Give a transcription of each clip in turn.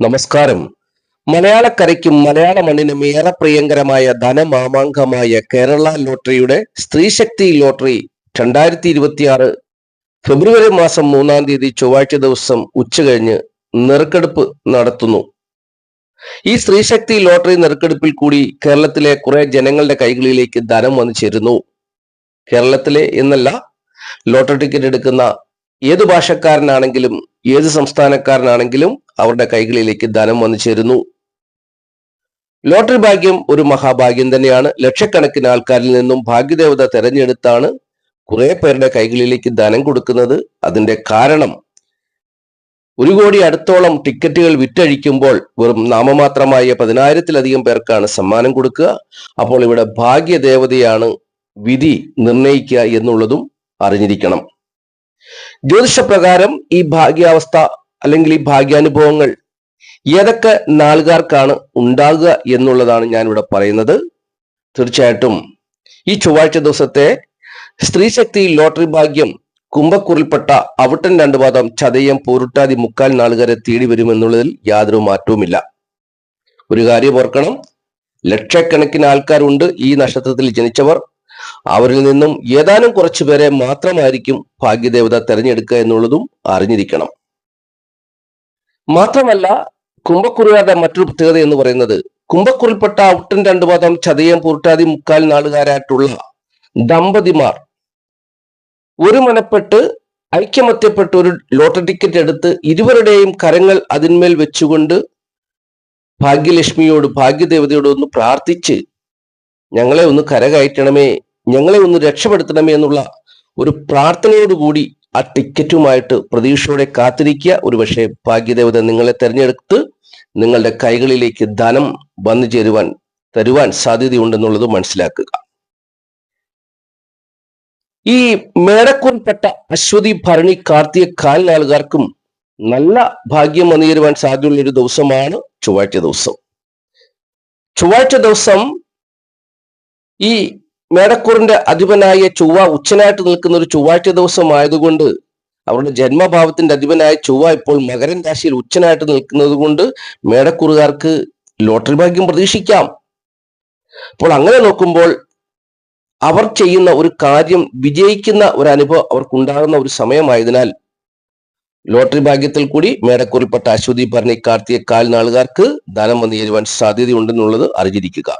നമസ്കാരം. മലയാളക്കരയ്ക്കും മലയാള മണ്ണിനും ഏറെ പ്രിയങ്കരമായ ധനമാമാങ്കമായ കേരള ലോട്ടറിയുടെ സ്ത്രീശക്തി ലോട്ടറി രണ്ടായിരത്തി ഇരുപത്തിയാറ് ഫെബ്രുവരി മാസം മൂന്നാം തീയതി ചൊവ്വാഴ്ച ദിവസം ഉച്ചകഴിഞ്ഞ് നെറുക്കെടുപ്പ് നടത്തുന്നു. ഈ സ്ത്രീശക്തി ലോട്ടറി നെറുക്കെടുപ്പിൽ കൂടി കേരളത്തിലെ കുറെ ജനങ്ങളുടെ കൈകളിലേക്ക് ധനം വന്നു ചേരുന്നു. കേരളത്തിലെ എന്നല്ല ലോട്ടറി ടിക്കറ്റ് എടുക്കുന്ന ഏത് ഭാഷക്കാരനാണെങ്കിലും ഏത് സംസ്ഥാനക്കാരനാണെങ്കിലും അവരുടെ കൈകളിലേക്ക് ധനം വന്നു ചേരുന്നു. ലോട്ടറി ഭാഗ്യം ഒരു മഹാഭാഗ്യം തന്നെയാണ്. ലക്ഷക്കണക്കിന് ആൾക്കാരിൽ നിന്നും ഭാഗ്യദേവത തെരഞ്ഞെടുത്താണ് കുറെ പേരുടെ കൈകളിലേക്ക് ധനം കൊടുക്കുന്നത്. അതിന്റെ കാരണം ഒരു കോടി അടുത്തോളം ടിക്കറ്റുകൾ വിറ്റഴിക്കുമ്പോൾ വെറും നാമമാത്രമായ പതിനായിരത്തിലധികം പേർക്കാണ് സമ്മാനം കൊടുക്കുക. അപ്പോൾ ഇവിടെ ഭാഗ്യദേവതയാണ് വിധി നിർണയിക്കുക എന്നുള്ളതും അറിഞ്ഞിരിക്കണം. ജ്യോതിഷപ്രകാരം ഈ ഭാഗ്യാവസ്ഥ അല്ലെങ്കിൽ ഈ ഭാഗ്യാനുഭവങ്ങൾ ഏതൊക്കെ നാളുകാർക്കാണ് ഉണ്ടാകുക എന്നുള്ളതാണ് ഞാൻ ഇവിടെ പറയുന്നത്. തീർച്ചയായിട്ടും ഈ ചൊവ്വാഴ്ച ദിവസത്തെ സ്ത്രീശക്തി ലോട്ടറി ഭാഗ്യം കുംഭക്കുറിൽപ്പെട്ട അവിട്ടൻ രണ്ടു പാദം ചതയം പോരുട്ടാതി മുക്കാൽ നാളുകാരെ തേടി വരുമെന്നുള്ളതിൽ യാതൊരു മാറ്റവുമില്ല. ഒരു കാര്യം ഓർക്കണം. ലക്ഷക്കണക്കിന് ആൾക്കാരുണ്ട് ഈ നക്ഷത്രത്തിൽ ജനിച്ചവർ. അവരിൽ നിന്നും ഏതാനും കുറച്ചു പേരെ മാത്രമായിരിക്കും ഭാഗ്യദേവത തെരഞ്ഞെടുക്കുക എന്നുള്ളതും അറിഞ്ഞിരിക്കണം. മാത്രമല്ല കുംഭക്കുറിയാരുടെ മറ്റൊരു പ്രത്യേകത എന്ന് പറയുന്നത് കുംഭക്കുറിൽപ്പെട്ട ഔട്ടൻ രണ്ടു പാദം ചതയം പൂർട്ടാതി മുക്കാൽ നാളുകാരായിട്ടുള്ള ദമ്പതിമാർ ഒരു മനപ്പെട്ട് ഐക്യമത്യപ്പെട്ട് ഒരു ലോട്ടറി ടിക്കറ്റ് എടുത്ത് ഇരുവരുടെയും കരങ്ങൾ അതിന്മേൽ വെച്ചുകൊണ്ട് ഭാഗ്യലക്ഷ്മിയോട് ഭാഗ്യദേവതയോട് ഒന്ന് പ്രാർത്ഥിച്ച് ഞങ്ങളെ ഒന്ന് കരകയറ്റണമേ ഞങ്ങളെ ഒന്ന് രക്ഷപ്പെടുത്തണമേ എന്നുള്ള ഒരു പ്രാർത്ഥനയോടുകൂടി ആ ടിക്കറ്റുമായിട്ട് പ്രതീക്ഷയോടെ കാത്തിരിക്കുക. ഒരുപക്ഷെ ഭാഗ്യദേവത നിങ്ങളെ തെരഞ്ഞെടുത്ത് നിങ്ങളുടെ കൈകളിലേക്ക് ധനം വന്നു ചേരുവാൻ തരുവാൻ സാധ്യതയുണ്ടെന്നുള്ളത് മനസ്സിലാക്കുക. ഈ മേടക്കൂറിൽപ്പെട്ട അശ്വതി ഭരണി കാർത്തിക കാലിനാളുകാർക്കും നല്ല ഭാഗ്യം വന്നു ചേരുവാൻ സാധ്യതയുള്ള ഒരു ദിവസമാണ് ചൊവ്വാഴ്ച ദിവസം. ചൊവ്വാഴ്ച ദിവസം ഈ മേടക്കൂറിന്റെ അധിപനായ ചൊവ്വ ഉച്ചനായിട്ട് നിൽക്കുന്ന ഒരു ചൊവ്വാഴ്ച ദിവസം ആയതുകൊണ്ട് അവരുടെ ജന്മഭാവത്തിന്റെ അധിപനായ ചൊവ്വ ഇപ്പോൾ മകരൻ രാശിയിൽ ഉച്ചനായിട്ട് നിൽക്കുന്നത് കൊണ്ട് മേടക്കൂറുകാർക്ക് ലോട്ടറി ഭാഗ്യം പ്രതീക്ഷിക്കാം. അപ്പോൾ അങ്ങനെ നോക്കുമ്പോൾ അവർ ചെയ്യുന്ന ഒരു കാര്യം വിജയിക്കുന്ന ഒരു അനുഭവം അവർക്കുണ്ടാകുന്ന ഒരു സമയമായതിനാൽ ലോട്ടറി ഭാഗ്യത്തിൽ കൂടി മേടക്കൂറിൽപ്പെട്ട അശ്വതി ഭരണി കാർത്തിക കാൽ നാളുകാർക്ക് ധനം വന്നു ചേരുവാൻ സാധ്യതയുണ്ടെന്നുള്ളത് അറിഞ്ഞിരിക്കുക.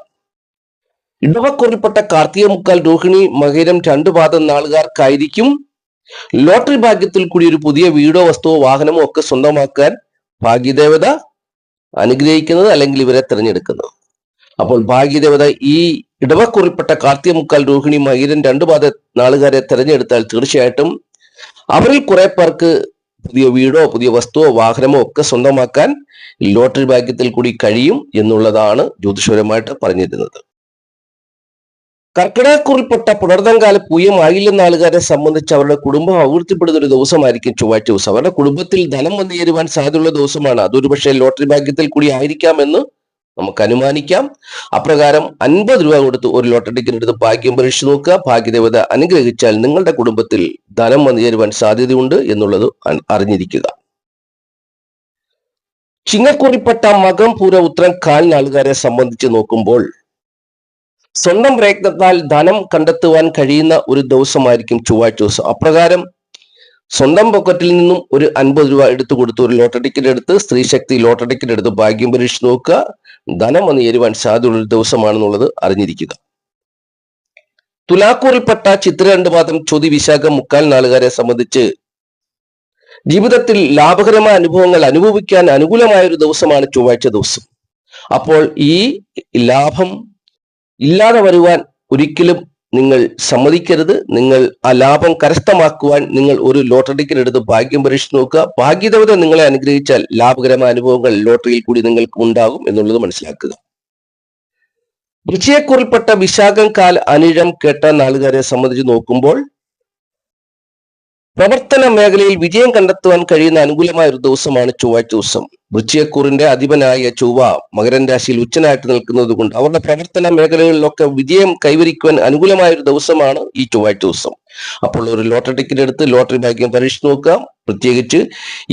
ഇടവക്കുറിൽപ്പെട്ട കാർത്തിക മുക്കാൽ രോഹിണി മകരം രണ്ടു പാദം നാളുകാർക്കായിരിക്കും. ലോട്ടറി ഭാഗ്യത്തിൽ കൂടി ഒരു പുതിയ വീടോ വസ്തുവോ വാഹനമോ ഒക്കെ സ്വന്തമാക്കാൻ ഭാഗ്യദേവത അനുഗ്രഹിക്കുന്നത് അല്ലെങ്കിൽ ഇവരെ തിരഞ്ഞെടുക്കുന്നത്. അപ്പോൾ ഭാഗ്യദേവത ഈ ഇടവക്കുറിൽപ്പെട്ട കാർത്തിക മുക്കാൽ രോഹിണി മകരം രണ്ടു പാദ നാളുകാരെ തിരഞ്ഞെടുത്താൽ തീർച്ചയായിട്ടും അവരിൽ കുറെ പേർക്ക് പുതിയ വീടോ പുതിയ വസ്തുവോ വാഹനമോ ഒക്കെ സ്വന്തമാക്കാൻ ലോട്ടറി ഭാഗ്യത്തിൽ കൂടി കഴിയും എന്നുള്ളതാണ് ജ്യോതിഷപരമായിട്ട് പറഞ്ഞിരുന്നത്. കർക്കിടകക്കുറിൽപ്പെട്ട പുണർതങ്കാല പൂയം ആയില്ലെന്ന ആളുകാരെ സംബന്ധിച്ച് അവരുടെ കുടുംബം അഭിവൃദ്ധിപ്പെടുന്ന ഒരു ദിവസമായിരിക്കും ചൊവ്വാഴ്ച ദിവസം. അവരുടെ കുടുംബത്തിൽ ധനം വന്നു ചേരുവാൻ സാധ്യതയുള്ള ദിവസമാണ്. അതൊരു പക്ഷേ ലോട്ടറി ഭാഗ്യത്തിൽ കൂടി ആയിരിക്കാമെന്ന് നമുക്ക് അനുമാനിക്കാം. അപ്രകാരം അൻപത് രൂപ കൊടുത്ത് ഒരു ലോട്ടറി ടിക്കറ്റ് എടുത്ത് ഭാഗ്യം പരീക്ഷിച്ച് നോക്കുക. ഭാഗ്യദേവത അനുഗ്രഹിച്ചാൽ നിങ്ങളുടെ കുടുംബത്തിൽ ധനം വന്നു ചേരുവാൻ സാധ്യതയുണ്ട് എന്നുള്ളത് അറിഞ്ഞിരിക്കുക. ചിങ്ങക്കുറിപ്പെട്ട മകം പൂര ഉത്തരം കാലിനാളുകാരെ സംബന്ധിച്ച് നോക്കുമ്പോൾ സ്വന്തം പ്രയത്നത്താൽ ധനം കണ്ടെത്തുവാൻ കഴിയുന്ന ഒരു ദിവസമായിരിക്കും ചൊവ്വാഴ്ച ദിവസം. അപ്രകാരം സ്വന്തം പോക്കറ്റിൽ നിന്നും ഒരു അൻപത് രൂപ എടുത്തു കൊടുത്ത് ഒരു ലോട്ടറി ടിക്കറ്റ് എടുത്ത് സ്ത്രീ ശക്തി ലോട്ടറി ടിക്കറ്റ് എടുത്ത് ഭാഗ്യം പരീക്ഷിച്ച് നോക്കുക. ധനം വന്ന് ഏരുവാൻ സാധ്യതയുള്ള ഒരു ദിവസമാണെന്നുള്ളത് അറിഞ്ഞിരിക്കുക. തുലാക്കൂറിൽപ്പെട്ട ചിത്ര രണ്ട് പാദം ചൊതി വിശാഖ മുക്കാൽ നാളുകാരെ സംബന്ധിച്ച് ജീവിതത്തിൽ ലാഭകരമായ അനുഭവങ്ങൾ അനുഭവിക്കാൻ അനുകൂലമായ ഒരു ദിവസമാണ് ചൊവ്വാഴ്ച ദിവസം. അപ്പോൾ ഈ ലാഭം ഇല്ലാതെ വരുവാൻ ഒരിക്കലും നിങ്ങൾ സമ്മതിക്കരുത്. നിങ്ങൾ ആ ലാഭം കരസ്ഥമാക്കുവാൻ നിങ്ങൾ ഒരു ലോട്ടറി എടുത്ത് ഭാഗ്യം പരീക്ഷിച്ച് നോക്കുക. ഭാഗ്യദേവത നിങ്ങളെ അനുഗ്രഹിച്ചാൽ ലാഭകരമായ അനുഭവങ്ങൾ ലോട്ടറിയിൽ കൂടി നിങ്ങൾക്ക് ഉണ്ടാകും എന്നുള്ളത് മനസ്സിലാക്കുക. വൃശ്ചയക്കുറിൽപ്പെട്ട വിശാഖം കാൽ അനിഴം കേട്ട നാളുകാരെ സംബന്ധിച്ച് നോക്കുമ്പോൾ പ്രവർത്തന മേഖലയിൽ വിജയം കണ്ടെത്തുവാൻ കഴിയുന്ന അനുകൂലമായ ഒരു ദിവസമാണ് ചൊവ്വാഴ്ച ദിവസം. വൃച്ചിയക്കൂറിന്റെ അധിപനായ ചൊവ്വ മകരൻ രാശിയിൽ ഉച്ചനായിട്ട് നിൽക്കുന്നത് കൊണ്ട് അവരുടെ പ്രവർത്തന മേഖലകളിലൊക്കെ വിജയം കൈവരിക്കുവാൻ അനുകൂലമായ ഒരു ദിവസമാണ് ഈ ചൊവ്വാഴ്ച ദിവസം. അപ്പോൾ ഒരു ലോട്ടറി ടിക്കറ്റ് എടുത്ത് ലോട്ടറി ഭാഗ്യം പരീക്ഷിച്ച് നോക്കാം പ്രത്യേകിച്ച്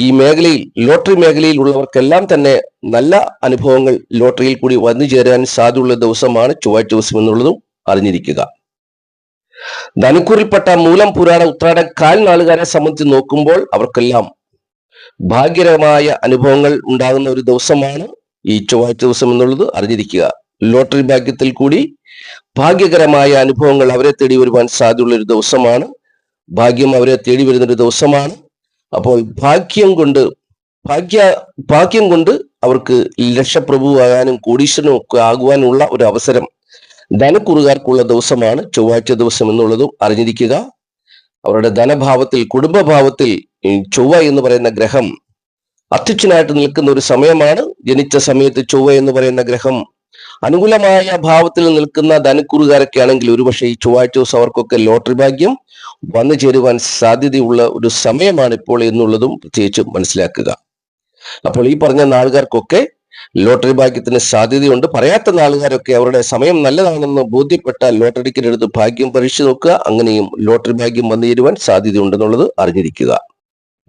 ഈ മേഖലയിൽ ലോട്ടറി മേഖലയിൽ ഉള്ളവർക്കെല്ലാം തന്നെ നല്ല അനുഭവങ്ങൾ ലോട്ടറിയിൽ കൂടി വന്നു ചേരാൻ സാധ്യതയുള്ള ദിവസമാണ് ചൊവ്വാഴ്ച ദിവസം എന്നുള്ളതും അറിഞ്ഞിരിക്കുക. ധനുക്കൂറിൽപ്പെട്ട മൂലം പുരാണ ഉത്രാട കാൽ നാളുകാരെ സംബന്ധിച്ച് നോക്കുമ്പോൾ അവർക്കെല്ലാം ഭാഗ്യകരമായ അനുഭവങ്ങൾ ഉണ്ടാകുന്ന ഒരു ദിവസമാണ് ഈ ചൊവ്വാഴ്ച ദിവസം എന്നുള്ളത് അറിഞ്ഞിരിക്കുക. ലോട്ടറി ഭാഗ്യത്തിൽ കൂടി ഭാഗ്യകരമായ അനുഭവങ്ങൾ അവരെ തേടി വരുവാൻ സാധ്യതയുള്ള ഒരു ദിവസമാണ്. ഭാഗ്യം അവരെ തേടി വരുന്ന ഒരു ദിവസമാണ്. അപ്പോൾ ഭാഗ്യം കൊണ്ട് ഭാഗ്യ ഭാഗ്യം കൊണ്ട് അവർക്ക് ലക്ഷപ്രഭുവാകാനും കോടീശ്വരനും ഒക്കെ ആകുവാനുള്ള ഒരു അവസരം ധനക്കുറുകാർക്കുള്ള ദിവസമാണ് ചൊവ്വാഴ്ച ദിവസം എന്നുള്ളതും അറിഞ്ഞിരിക്കുക. അവരുടെ ധനഭാവത്തിൽ കുടുംബഭാവത്തിൽ ചൊവ്വ എന്ന് പറയുന്ന ഗ്രഹം അധ്യക്ഷനായിട്ട് നിൽക്കുന്ന ഒരു സമയമാണ്. ജനിച്ച സമയത്ത് ചൊവ്വ എന്ന് പറയുന്ന ഗ്രഹം അനുകൂലമായ ഭാവത്തിൽ നിൽക്കുന്ന ധനക്കുറുകാരൊക്കെ ആണെങ്കിൽ ഒരുപക്ഷെ ഈ ചൊവ്വാഴ്ച ദിവസം അവർക്കൊക്കെ ലോട്ടറി ഭാഗ്യം വന്നു ചേരുവാൻ സാധ്യതയുള്ള ഒരു സമയമാണ് ഇപ്പോൾ എന്നുള്ളതും പ്രത്യേകിച്ച് മനസ്സിലാക്കുക. അപ്പോൾ ഈ പറഞ്ഞ നാളുകാർക്കൊക്കെ ലോട്ടറി ഭാഗ്യത്തിന് സാധ്യതയുണ്ട്. പറയാത്ത നാളുകാരൊക്കെ അവരുടെ സമയം നല്ലതാണെന്ന് ബോധ്യപ്പെട്ട ലോട്ടറി ടിക്കറ്റ് എടുത്ത് ഭാഗ്യം പരീക്ഷ നോക്കുക. അങ്ങനെയും ലോട്ടറി ഭാഗ്യം വന്നു തരുവാൻ സാധ്യതയുണ്ടെന്നുള്ളത് അറിഞ്ഞിരിക്കുക.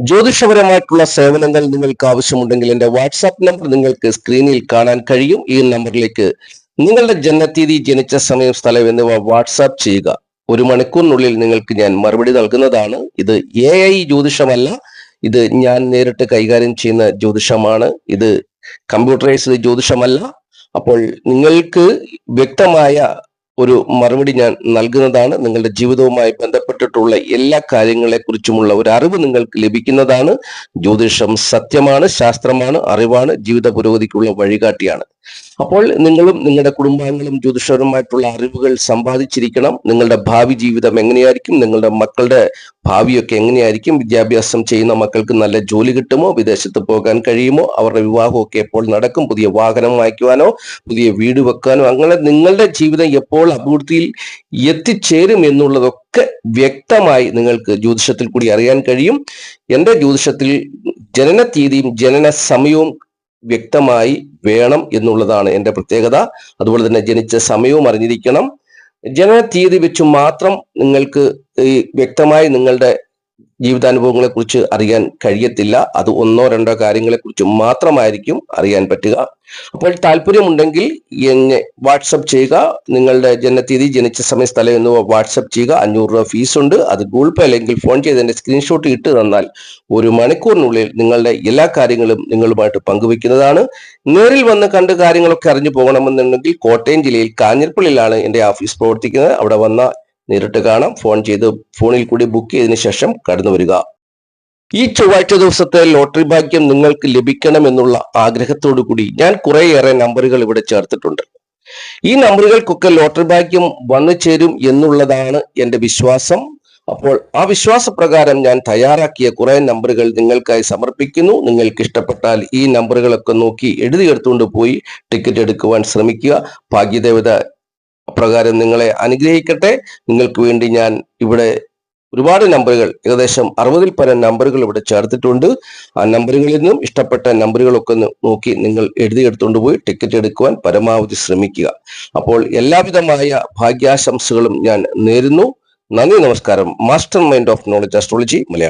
ജ്യോതിഷപരമായിട്ടുള്ള സേവനങ്ങൾ നിങ്ങൾക്ക് ആവശ്യമുണ്ടെങ്കിൽ എന്റെ വാട്സാപ്പ് നമ്പർ നിങ്ങൾക്ക് സ്ക്രീനിൽ കാണാൻ കഴിയും. ഈ നമ്പറിലേക്ക് നിങ്ങളുടെ ജനനത്തീയതി ജനിച്ച സമയം സ്ഥലം എന്നിവ വാട്സാപ്പ് ചെയ്യുക. ഒരു മണിക്കൂറിനുള്ളിൽ നിങ്ങൾക്ക് ഞാൻ മറുപടി നൽകുന്നതാണ്. ഇത് എ ഐ ജ്യോതിഷമല്ല. ഇത് ഞാൻ നേരിട്ട് കൈകാര്യം ചെയ്യുന്ന ജ്യോതിഷമാണ്. ഇത് കമ്പ്യൂട്ടറൈസ്ഡ് ജ്യോതിഷമല്ല. അപ്പോൾ നിങ്ങൾക്ക് വ്യക്തമായ ഒരു മറുപടി ഞാൻ നൽകുന്നതാണ്. നിങ്ങളുടെ ജീവിതവുമായി ബന്ധപ്പെട്ടിട്ടുള്ള എല്ലാ കാര്യങ്ങളെക്കുറിച്ചുമുള്ള ഒരു അറിവ് നിങ്ങൾക്ക് ലഭിക്കുന്നതാണ്. ജ്യോതിഷം സത്യമാണ് ശാസ്ത്രമാണ് അറിവാണ് ജീവിത പുരോഗതിക്കുള്ള വഴികാട്ടിയാണ്. അപ്പോൾ നിങ്ങളും നിങ്ങളുടെ കുടുംബാംഗങ്ങളും ജ്യോതിഷരുമായിട്ടുള്ള അറിവുകൾ സമ്പാദിച്ചിരിക്കണം. നിങ്ങളുടെ ഭാവി ജീവിതം എങ്ങനെയായിരിക്കും? നിങ്ങളുടെ മക്കളുടെ ഭാവിയൊക്കെ എങ്ങനെയായിരിക്കും? വിദ്യാഭ്യാസം ചെയ്യുന്ന മക്കൾക്ക് നല്ല ജോലി കിട്ടുമോ? വിദേശത്ത് പോകാൻ കഴിയുമോ? അവരുടെ വിവാഹമൊക്കെ എപ്പോൾ നടക്കും? പുതിയ വാഹനം വാങ്ങിക്കുവാനോ? പുതിയ വീട് വെക്കാനോ? അങ്ങനെ നിങ്ങളുടെ ജീവിതം എപ്പോൾ അഭിവൃദ്ധിയിൽ എത്തിച്ചേരും എന്നുള്ളതൊക്കെ വ്യക്തമായി നിങ്ങൾക്ക് ജ്യോതിഷത്തിൽ കൂടി അറിയാൻ കഴിയും. എന്റെ ജ്യോതിഷത്തിൽ ജനന തീയതിയും ജനന സമയവും വ്യക്തമായി വേണം എന്നുള്ളതാണ് എന്റെ പ്രത്യേകത. അതുപോലെ തന്നെ ജനിച്ച സമയവും അറിഞ്ഞിരിക്കണം. ജനന തീയതി വെച്ച് മാത്രം നിങ്ങൾക്ക് ഈ വ്യക്തമായി നിങ്ങളുടെ ജീവിതാനുഭവങ്ങളെ കുറിച്ച് അറിയാൻ കഴിയത്തില്ല. അത് ഒന്നോ രണ്ടോ കാര്യങ്ങളെ കുറിച്ച് മാത്രമായിരിക്കും അറിയാൻ പറ്റുക. അപ്പോൾ താല്പര്യമുണ്ടെങ്കിൽ എന്നെ വാട്സപ്പ് ചെയ്യുക. നിങ്ങളുടെ ജനനത്തീയതി ജനിച്ച സമയ സ്ഥലം എന്നിവ വാട്സപ്പ് ചെയ്യുക. അഞ്ഞൂറ് രൂപ ഫീസ് ഉണ്ട് അത് ഗൂഗിൾ പേ അല്ലെങ്കിൽ ഫോൺ ചെയ്ത് എന്റെ സ്ക്രീൻഷോട്ട് ഇട്ട് തന്നാൽ ഒരു മണിക്കൂറിനുള്ളിൽ നിങ്ങളുടെ എല്ലാ കാര്യങ്ങളും നിങ്ങളുമായിട്ട് പങ്കുവെക്കുന്നതാണ് നേരിൽ വന്ന് കണ്ട് കാര്യങ്ങളൊക്കെ അറിഞ്ഞു പോകണമെന്നുണ്ടെങ്കിൽ കോട്ടയം ജില്ലയിൽ കാഞ്ഞിരപ്പള്ളിയിലാണ് എന്റെ ഓഫീസ് പ്രവർത്തിക്കുന്നത്. അവിടെ വന്ന നേരിട്ട് കാണാം. ഫോൺ ചെയ്ത് ഫോണിൽ കൂടി ബുക്ക് ചെയ്തതിനു ശേഷം കടന്നു വരിക. ഈ ചൊവ്വാഴ്ച ദിവസത്തെ ലോട്ടറി ഭാഗ്യം നിങ്ങൾക്ക് ലഭിക്കണം എന്നുള്ള ആഗ്രഹത്തോടു കൂടി ഞാൻ കുറേയേറെ നമ്പറുകൾ ഇവിടെ ചേർത്തിട്ടുണ്ട്. ഈ നമ്പറുകൾക്കൊക്കെ ലോട്ടറി ഭാഗ്യം വന്നു ചേരും എന്നുള്ളതാണ് എന്റെ വിശ്വാസം. അപ്പോൾ ആ വിശ്വാസപ്രകാരം ഞാൻ തയ്യാറാക്കിയ കുറെ നമ്പറുകൾ നിങ്ങൾക്കായി സമർപ്പിക്കുന്നു. നിങ്ങൾക്ക് ഇഷ്ടപ്പെട്ടാൽ ഈ നമ്പറുകളൊക്കെ നോക്കി എഴുതിയെടുത്തുകൊണ്ട് പോയി ടിക്കറ്റ് എടുക്കുവാൻ ശ്രമിക്കുക. ഭാഗ്യദേവത അപ്രകാരം നിങ്ങളെ അനുഗ്രഹിക്കട്ടെ. നിങ്ങൾക്ക് വേണ്ടി ഞാൻ ഇവിടെ ഒരുപാട് നമ്പറുകൾ ഏകദേശം അറുപതിൽ പരം നമ്പറുകൾ ഇവിടെ ചേർത്തിട്ടുണ്ട്. ആ നമ്പറുകളിൽ നിന്നും ഇഷ്ടപ്പെട്ട നമ്പറുകളൊക്കെ ഒന്ന് നോക്കി നിങ്ങൾ എഴുതിയെടുത്തുകൊണ്ട് പോയി ടിക്കറ്റ് എടുക്കുവാൻ പരമാവധി ശ്രമിക്കുക. അപ്പോൾ എല്ലാവിധമായ ഭാഗ്യാശംസകളും ഞാൻ നേരുന്നു. നന്ദി നമസ്കാരം. Master mind of knowledge astrology Malayalam.